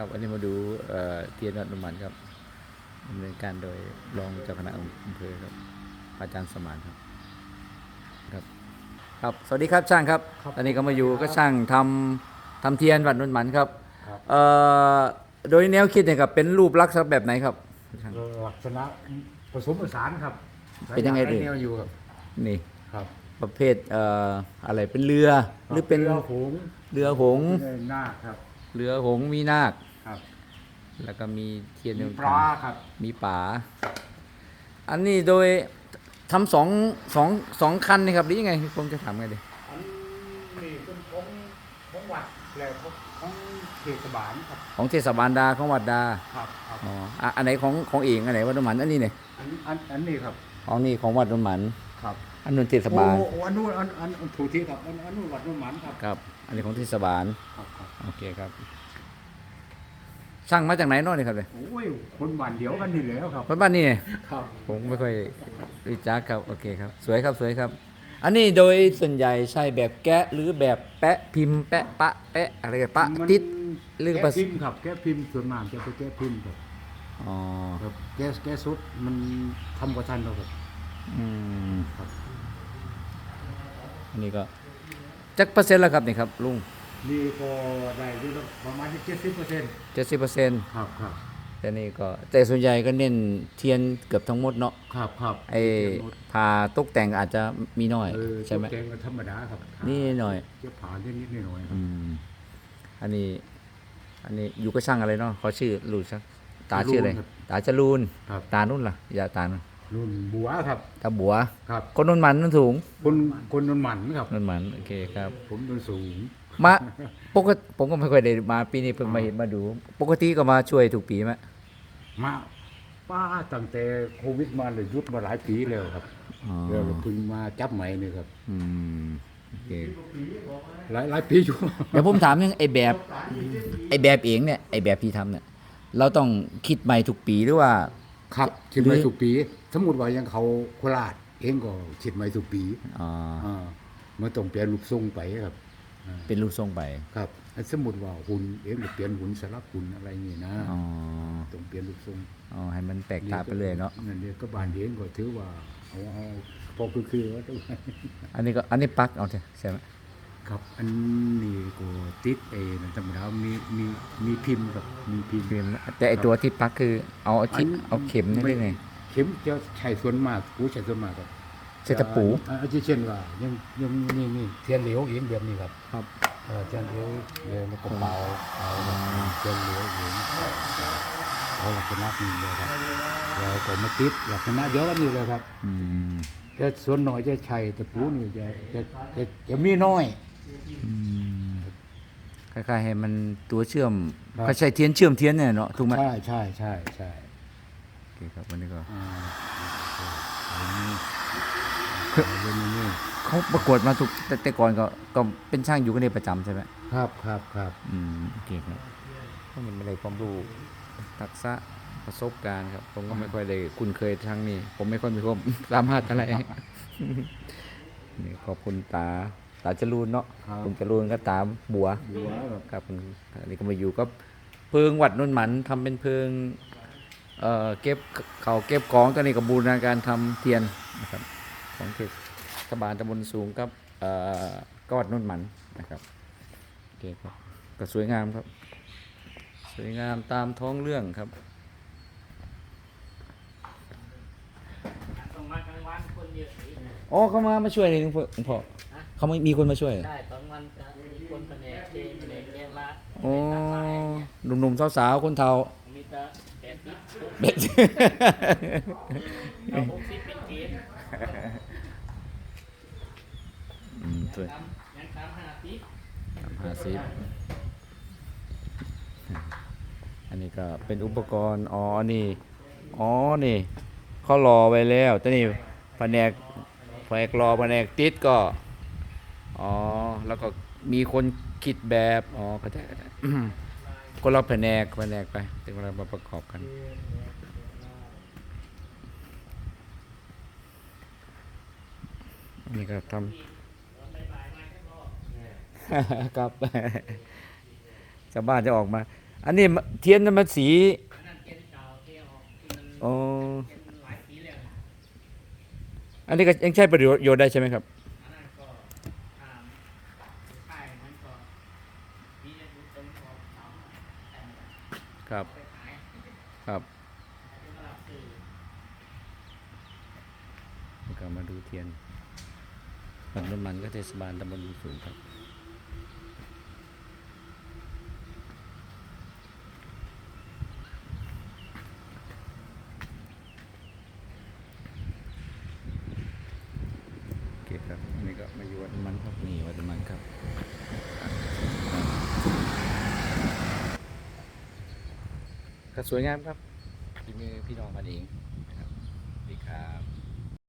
ครับอันนี้มาดูเอ่อเทียนวัดน้ำมันครับดำเนินการโดยรองเจ้าคณะอำเภอครับ อาจารย์สมานครับครับ ครับ สวัสดีครับช่างครับครับตอนนี้ก็มาอยู่ก็ช่างทำทำเทียนวัดน้ำมันครับครับ เอ่อโดยแนวคิดเนี่ยครับเป็นรูปลักษณะแบบไหนครับช่างลักษณะผสมผสานครับเป็นยังไงหลาเอ่ยแนวอยู่ครับนี่ ครับประเภทเอ่ออะไรเป็นเรือหรือเป็นเรือหงส์เรือหงส์เรือหน้าคครับ เรือหงส์มีนาค ครับ แล้วก็มีเทียนมีในปลาครับ มีป่าอันนี้โดยทำสองสองสองคันนี่ครับหรือยังไงผมจะถามไงดีอันนี้เป็นของของวัดแล้วของของเทศบาลครับ ของเทศบาลดาของวัดดาครับครับอ๋ออะอันไหนของของเองอันไหนวัดนหมันอันนี้เนี่ยอันอันอันนี้ครับของนี่ของวัดนหมันครับ อันนู้นเทศบาลโอ้โอ้อันนู้นอันอันอันถูกที่ครับอันอันนู้นวัดนุ่นหมันครับครับ อันนี้ของเทศบาลครับครับโอเคครับ ช่างมาจากไหนเน้อยนี่ครับเลยโอ้ยคนบ้านเดียวกันนี่แหล้วครับ คนบ้านนี่เนี่ยครับผมไม่ค่อยรู้จักครับโอเคครับ สวยครับสวยครับ อันนี้โดยส่วนใหญ่ใช้แบบแกะหรือแบบแปะพิมพ์แปะปะแปะอะไรกันปะมันติดหรือแก้ภาษาพิมพ์ครับแก้พิมพ์ส่วนมากจะไปแก้พิมพ์ครับอ๋อครับแก้แก้สุดมันทำกว่าทันเราครับอืมครับอันนี้ก็จักเปอร์เซ็นต์แล้วครับนี่ครับลุง นี่ก็ได้อยู่ประมาณเจ็ดสิบเปอร์เซ็นต์เจ็ดสิบเปอร์เซ็นต์ครับครับแต่นี่ก็แต่ส่วนใหญ่ก็เน้นเทียนเกือบทั้งหมดเนาะครับครับไอ้พาตกแต่งอาจจะมีน้อยเออใช่ไหมตกแต่งก็ธรรมดาครับนี่หน่อยเจะผ่านนิดนิดๆหน่อยๆครัอืบมอันนี้ อันนี้อยู่ก็ช่างอะไรเนาะเขาชื่อลูกชักตาชื่ออะไรตาจรูนครับตานุ่นล่ะอย่าตานุ่นรุ่นบัวครับตาบัวครับคนนุ่นมันนุ่นสูงคนคนนนหมันครับนุ่นมันโอเคครับ ผมนนสูง มาปกติผมก็ไม่ค่อยได้มาปีนี้เพิ่งมาเห็นมาดู ปกติก็มาช่วยถูกปีไหมมาป้าตั้งแต่โควิดมาเลยหยุดมาหลายปีแล้วครับอ๋อแล้วก็เพิ่งมาจับใหม่นี่ครับ อืมโอเคหลายหลายปีอยู่ เดี๋ยวผมถามยังไอแบบ ไอแบบเองเนี่ยไอแบบที่ทำเนี่ยเราต้องคิดใหม่ทุกปีหรือว่า ครับคิดไว้ทุกปี สมมุติว่ายังเขาโคราชเองก็คิดไว้ทุกปีอ่าอ่ามันต้องเปลี่ยนรูปทรงไปครับอ่า เป็นรูปทรงไป ครับอันสมมุติว่าหุ่นเองก็เปลี่ยนหุ่นสลับหุ่นอะไรนี่นะอ๋อ ต้องเปลี่ยนรูปทรงอ๋อ ให้มันแปลกตาไปเลยเนาะ นั่นเดียวก็บ้านเองก็ถือว่าเอาเอาพอคือคือว่าต้องอันนี้ก็อันนี้ปลั๊กเอาเถอะใช่ไหมครับอันนี้ก็ติดเองธรรมดามีมีมีพิมพ์ครับมีพิมพ์พิมพ์แต่ไอตัวที่ปลั๊กคือเอาเอาที่เอาเข็มนี่ได้ไง เข็มจะใช้ส่วนมากกูใช้ส่วนมากครับ ใช้ตะปู อ่าอาทิเช่นว่ายังยังนี่นี่เทียนเหลวเองแบบนี้ครับครับ เออเทียนเหลวเหลวมันก็เป่าเอาเทียนเหลวเองเอาลักษณะนี้เลยครับแล้วก็มาติดลักษณะเดียวกันนี่เลยครับ อืมแต่ส่วนน้อยจะใช้ตะปูนี่จะจะจะจะมีน้อย อืมคล้ายๆให้มันตัวเชื่อมครับ ก็ใช้เทียนเชื่อมเทียนเนี่ยเนาะถูกไหมใช่ใช่ใช่ใช่โอ เคครับวันนี้ก็อ่าอันนี้อันนี้นี่เขาประกวดมาทุกแต่แต่ก่อนก็ก็เป็นช่างอยู่กันในประจำใช่ไหมครับครับครับอืมโอเคครับเพราะมันไม่ได้ความรู้ทักษะประสบการณ์ครับ ผมก็ไม่ค่อยได้คุ้นเคยทางนี้ ผมไม่ค่อยมีความสามารถอะไรนี่ขอบคุณตาตาจรูนเนาะครับคุณจรูนก็ตามบัวบัวครับครับคุณอันนี้ก็มาอยู่ก็เพิงวัดนุ่นหมันทำเป็นเพิง เอ่อเก็บเขาเก็บของตอนนี้กับบูรณาการทำเทียนนะครับของเทศบาลตำบลสูงกับเอ่อก็วัดนุ่นหมันนะครับโอเคครับก็สวยงามครับ สวยงามตามท้องเรื่องครับต้องมากลางวันคนเยอะสิอ๋อเขามามาช่วยเลยหลวงพ่อหลวงพ่อเขาไม่มีคนมาช่วยได้ตอนวันจะมีคนแผนกเจแผนกแกละ โอ้หนุ่มๆสาวๆคนเฒ่ามีแต่แปดสิบ เบ็ดเอาผมสิเป็นเกณฑ์อืมถ้วยยังทำห้าสิบห้าสิบอันนี้ก็เป็นอุปกรณ์ อ๋อ นี่ อ๋อ นี่เขารอไว้แล้วแต่นี่แผนกแผนกรอแผนกติดก็ อ๋อ แล้วก็มีคนคิดแบบ อ๋อเข้าใจเข้าใจอืมคนเราแผนกแผนกไปถึงเรามาประกอบกัน นี่ก็ทำครับชาวบ้านจะออกมา อันนี้เทียนมันสีโอ้อันนี้ก็ยังใช้ประโยชน์ได้ใช่ไหมครับครับ ครับก็มาดูเทียน วัดนนมันก็เทศบาลตำบลสูงครับโอเคครับอันนี้ก็มาอยู่วัดมันครับนี่วัดมันครับก็สวยงามครับฝีมือพี่น้องกันเอง